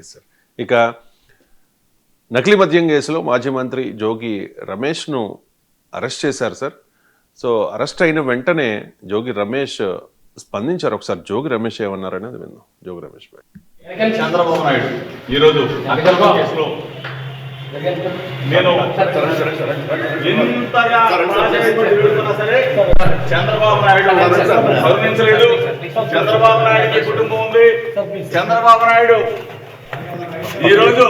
Yes sir ఇక నకిలీ మద్యం కేసులో మాజీ మంత్రి జోగి రమేష్ను అరెస్ట్ చేశారు సార్ సో అరెస్ట్ అయిన వెంటనే జోగి రమేష్ స్పందించారు. ఒకసారి జోగి రమేష్ ఏమన్నారనేది విందాం. జోగి రమేష్ భాయ్. చంద్రబాబు నాయుడు. ఈరోజు అక్రమ కేసులో నేను ఎంతగా రాజకీయ తిరుగుతున్నా సరే చంద్రబాబు నాయుడు కరుణించలేదు చంద్రబాబు నాయుడుకి కుటుంబం ఉంది. చంద్రబాబు నాయుడు ఈ రోజు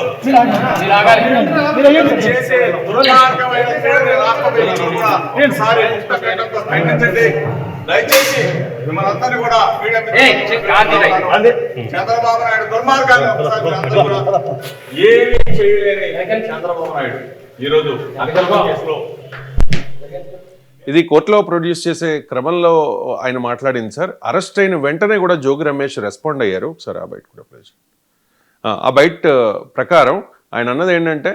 చేసే దుర్మార్గమైన ఒకసారి ఖండించండి దయచేసి మిమ్మల్ని అందరినీ కూడా చంద్రబాబు నాయుడు దుర్మార్గాన్ని ఒకసారి ఏమీ చేయలేని చంద్రబాబు నాయుడు. ఈ రోజు అక్రమ కేసులో ఇది కోర్టులో ప్రొడ్యూస్ చేసే క్రమంలో ఆయన మాట్లాడింది సార్. అరెస్ట్ అయిన వెంటనే కూడా జోగి రమేష్ రెస్పాండ్ అయ్యారు. ఒకసారి ఆ బయట కూడా. ఆ, బైట్ బయట ప్రకారం ఆయన అన్నది ఏంటంటే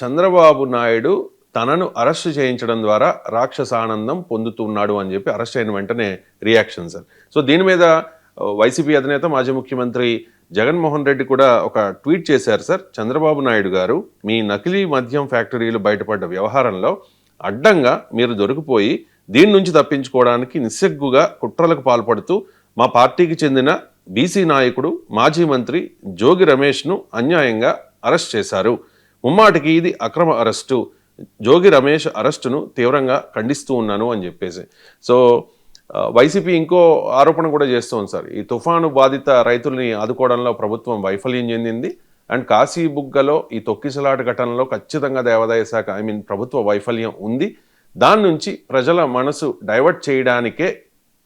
చంద్రబాబు నాయుడు తనను అరెస్ట్ చేయించడం ద్వారా రాక్షస ఆనందం పొందుతున్నాడు అని చెప్పి అరెస్ట్ అయిన వెంటనే రియాక్షన్ సార్. సో దీని మీద వైసీపీ అధినేత మాజీ ముఖ్యమంత్రి జగన్మోహన్ రెడ్డి కూడా ఒక ట్వీట్ చేశారు సార్. చంద్రబాబు నాయుడు గారు మీ నకిలీ మద్యం ఫ్యాక్టరీలు బయటపడ్డ వ్యవహారంలో అడ్డంగా మీరు దొరికిపోయి దీని నుంచి తప్పించుకోవడానికి నిస్సిగ్గుగా కుట్రలకు పాల్పడుతూ మా పార్టీకి చెందిన బీసీ నాయకుడు మాజీ మంత్రి జోగి రమేష్ను అన్యాయంగా అరెస్ట్ చేశారు. ముమ్మాటికి ఇది అక్రమ అరెస్టు. జోగి రమేష్ అరెస్టును తీవ్రంగా ఖండిస్తూ ఉన్నాను అని చెప్పేసి. సో వైసీపీ ఇంకో ఆరోపణ కూడా చేస్తోంది సార్. ఈ తుఫాను బాధిత రైతుల్ని ఆదుకోవడంలో ప్రభుత్వం వైఫల్యం చెందింది. అండ్ కాశీ బుగ్గలో ఈ తొక్కిసలాట ఘటనలో ఖచ్చితంగా దేవాదాయ శాఖ ఐ మీన్ ప్రభుత్వ వైఫల్యం ఉంది. దాని నుంచి ప్రజల మనసు డైవర్ట్ చేయడానికే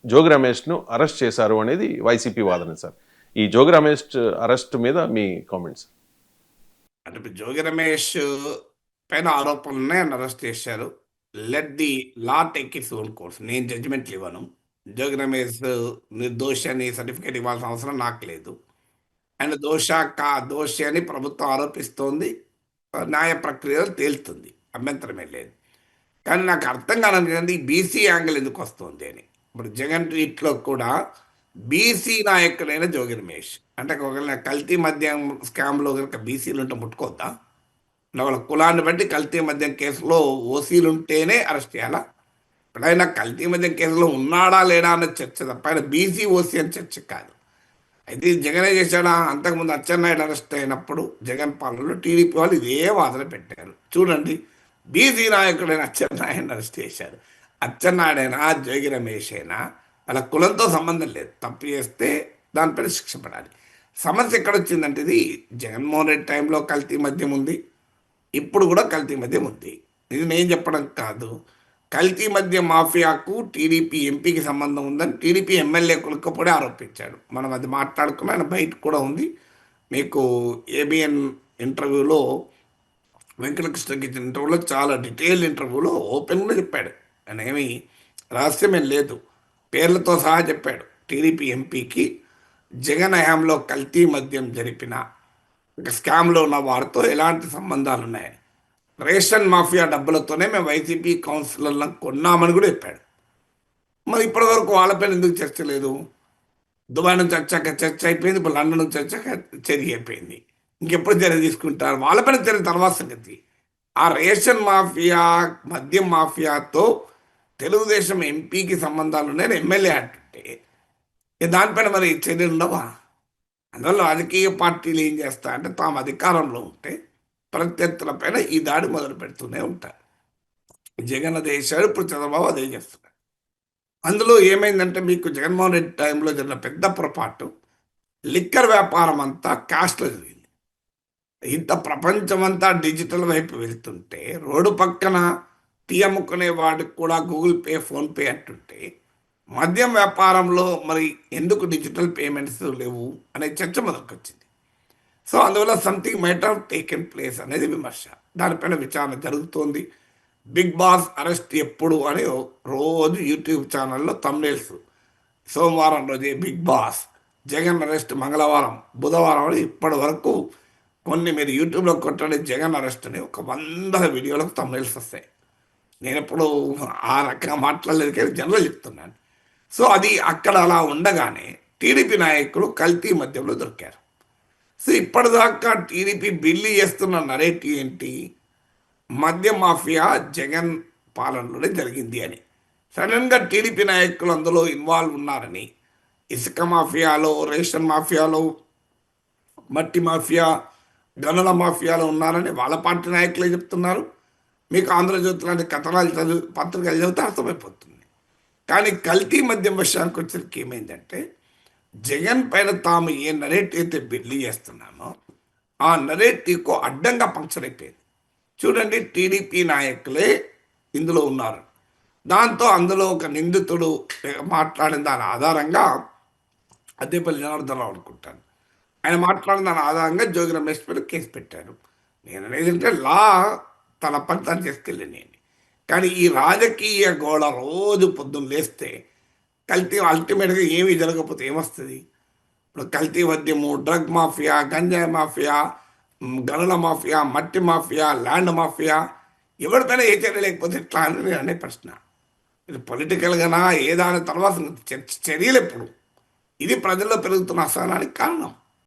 జోగి రమేష్ను అరెస్ట్ చేశారు అనేది వైసీపీ వాదన సార్. ఈ జోగి రమేష్ అరెస్ట్ మీద మీ కామెంట్స్. అంటే ఇప్పుడు జోగి రమేష్ పైన ఆరోపణలనే ఉన్నాయి ఆయన అరెస్ట్ చేశారు. Let the law take its own course నేను జడ్జిమెంట్ ఇవ్వను. జోగి రమేష్ నిర్దోషి అని సర్టిఫికేట్ ఇవ్వాల్సిన అవసరం నాకు లేదు. ఆయన దోష కా దోషి అని ప్రభుత్వం ఆరోపిస్తోంది. న్యాయ ప్రక్రియలో తేలుతుంది. అభ్యంతరమే లేదు. కానీ నాకు అర్థం కాలేదు బీసీ యాంగిల్ ఎందుకు వస్తుంది అని. ఇప్పుడు జగన్ ట్వీట్లో కూడా బీసీ నాయకుడైన జోగి రమేష్. అంటే ఒకవేళ కల్తీ మద్యం స్కామ్లో కనుక బీసీలు ఉంటే ముట్టుకోద్దా వాళ్ళ కులాన్ని బట్టి కల్తీ మద్యం కేసులో ఓసీలు ఉంటేనే అరెస్ట్ చేయాలా? ఎప్పుడైనా కల్తీ మద్యం కేసులో ఉన్నాడా లేడా అన్న చర్చ తప్ప ఆయన బీసీ ఓసీ అని చర్చ కాదు. అయితే జగన్ జగనే చేశాడా? అంతకుముందు అచ్చెన్నాయుడు అరెస్ట్ అయినప్పుడు జగన్ పాలనలో టీడీపీ వాళ్ళు ఇదే వాదన పెట్టారు. చూడండి బీసీ నాయకుడైన అచ్చెన్నాయుడు అరెస్ట్ చేశారు. అచ్చెన్నాడైనా జోగి రమేష్ అయినా వాళ్ళ కులంతో సంబంధం లేదు. తప్పు చేస్తే దానిపైన శిక్ష పడాలి. సమస్య ఎక్కడ వచ్చిందంటే ఇది జగన్మోహన్ రెడ్డి టైంలో కల్తీ మద్యం ఉంది. ఇప్పుడు కూడా కల్తీ మద్యం ఉంది. ఇది నేను చెప్పడం కాదు. కల్తీ మధ్య మాఫియాకు టీడీపీ ఎంపీకి సంబంధం ఉందని టీడీపీ ఎమ్మెల్యే కొడుకపోడే ఆరోపించాడు. మనం అది మాట్లాడుకున్న ఆయన బయట కూడా ఉంది. మీకు ఏబిఎన్ ఇంటర్వ్యూలో వెంకటకృష్ణకి ఇచ్చిన ఇంటర్వ్యూలో చాలా డీటెయిల్ ఇంటర్వ్యూలో ఓపెన్గా చెప్పాడు. అనేవి ఏమి రహస్యమేం లేదు. పేర్లతో సహా చెప్పాడు. టీడీపీ ఎంపీకి జగన్ హయాంలో కల్తీ మద్యం జరిపిన ఒక స్కామ్లో ఉన్న వారితో ఎలాంటి సంబంధాలు ఉన్నాయని రేషన్ మాఫియా డబ్బులతోనే మేము వైసీపీ కౌన్సిలర్లను కొన్నామని కూడా చెప్పాడు. మరి ఇప్పటివరకు వాళ్ళపైన ఎందుకు చర్చ లేదు? దుబాయ్ నుంచి వచ్చాక చర్చ అయిపోయింది ఇప్పుడు లండన్ నుంచి వచ్చాక చర్య అయిపోయింది. ఇంకెప్పుడు చర్య తీసుకుంటారు? వాళ్ళపైన చర్య తర్వాత సంగతి. ఆ రేషన్ మాఫియా మద్యం మాఫియాతో తెలుగుదేశం ఎంపీకి సంబంధాలు ఉన్నాయని ఎమ్మెల్యే అంటుంటే దానిపైన మరి చర్యలు ఉండవా? అందువల్ల రాజకీయ పార్టీలు ఏం చేస్తా అంటే తాము అధికారంలో ఉంటే ప్రత్యర్థులపైన ఈ దాడి మొదలు పెడుతూనే ఉంటారు. జగన్ అదే చేశాడు ఇప్పుడు చంద్రబాబు అదే చేస్తున్నాడు. అందులో ఏమైందంటే మీకు జగన్మోహన్ రెడ్డి టైంలో జరిగిన పెద్ద పొరపాటు లిక్కర్ వ్యాపారం అంతా క్యాష్లో జరిగింది. ఇంత ప్రపంచమంతా డిజిటల్ వైపు వెళ్తుంటే రోడ్డు పక్కన టీ అమ్ముకునే వాడికి కూడా గూగుల్ పే ఫోన్పే అంటుంటే మద్యం వ్యాపారంలో మరి ఎందుకు డిజిటల్ పేమెంట్స్ లేవు అనే చర్చ మొదలుకొచ్చింది. సో అందువల్ల something might take taken place అనేది విమర్శ. దానిపైన విచారణ జరుగుతోంది. బిగ్ బాస్ అరెస్ట్ ఎప్పుడు అని రోజు యూట్యూబ్ ఛానల్లో తమ్నేల్స్ సోమవారం రోజే బిగ్ బాస్ జగన్ అరెస్ట్ మంగళవారం బుధవారం అని ఇప్పటి వరకు కొన్ని మీరు యూట్యూబ్లో కొట్టండి జగన్ అరెస్ట్ అని ఒక వందల వీడియోలకు తమ్నేల్స్ వస్తాయి. నేను ఎప్పుడు ఆ రకంగా మాట్లాడలేదు కానీ జనరల్ చెప్తున్నాను. సో అది అక్కడ అలా ఉండగానే టీడీపీ నాయకులు కల్తీ మధ్యలో దొరికారు. సో ఇప్పటిదాకా టీడీపీ బిల్లు చేస్తున్న నరేటివ్ ఏంటి? మద్య మాఫియా జగన్ పాలనలోనే జరిగింది అని. సడన్గా టీడీపీ నాయకులు అందులో ఇన్వాల్వ్ ఉన్నారని ఇసుక మాఫియాలో రేషన్ మాఫియాలో మట్టి మాఫియా గనుల మాఫియాలో ఉన్నారని వాళ్ళ పార్టీ నాయకులే చెప్తున్నారు. మీకు ఆంధ్రజ్యోతి లాంటి కథనాలు చదివి పత్రికలు చదివితే అర్థమైపోతుంది. కానీ కల్తీ మద్యం విషయానికి వచ్చరికి ఏమైందంటే జగన్ పైన తాము ఏ నరేటివ్ అయితే బిల్లు చేస్తున్నామో ఆ నరేటివ్కు అడ్డంగా పంక్చర్ అయిపోయింది. చూడండి టీడీపీ నాయకులే ఇందులో ఉన్నారు. దాంతో అందులో ఒక నిందితుడు మాట్లాడిన దాని ఆధారంగా అద్దెపల్లి జనార్దన్ రావు అనుకుంటాను. ఆయన మాట్లాడిన దాని ఆధారంగా జోగి రమేష్ మీద కేసు పెట్టారు. నేను అనేది అంటే లా తన పని తను కానీ ఈ రాజకీయ గోళ రోజు పొద్దున్న లేస్తే కల్తీ అల్టిమేట్గా ఏమీ జరగకపోతే ఏమొస్తుంది? ఇప్పుడు కల్తీ మద్యము డ్రగ్ మాఫియా గంజాయి మాఫియా గనుల మాఫియా మట్టి మాఫియా ల్యాండ్ మాఫియా ఎవరిపైన ఏ చర్య లేకపోతే ఎట్లా అని అనే ప్రశ్న. ఇది పొలిటికల్గానా ఏదైనా తర్వాత చర్చ చర్యలు ఎప్పుడు? ఇది ప్రజల్లో పెరుగుతున్న అసహనానికి కారణం.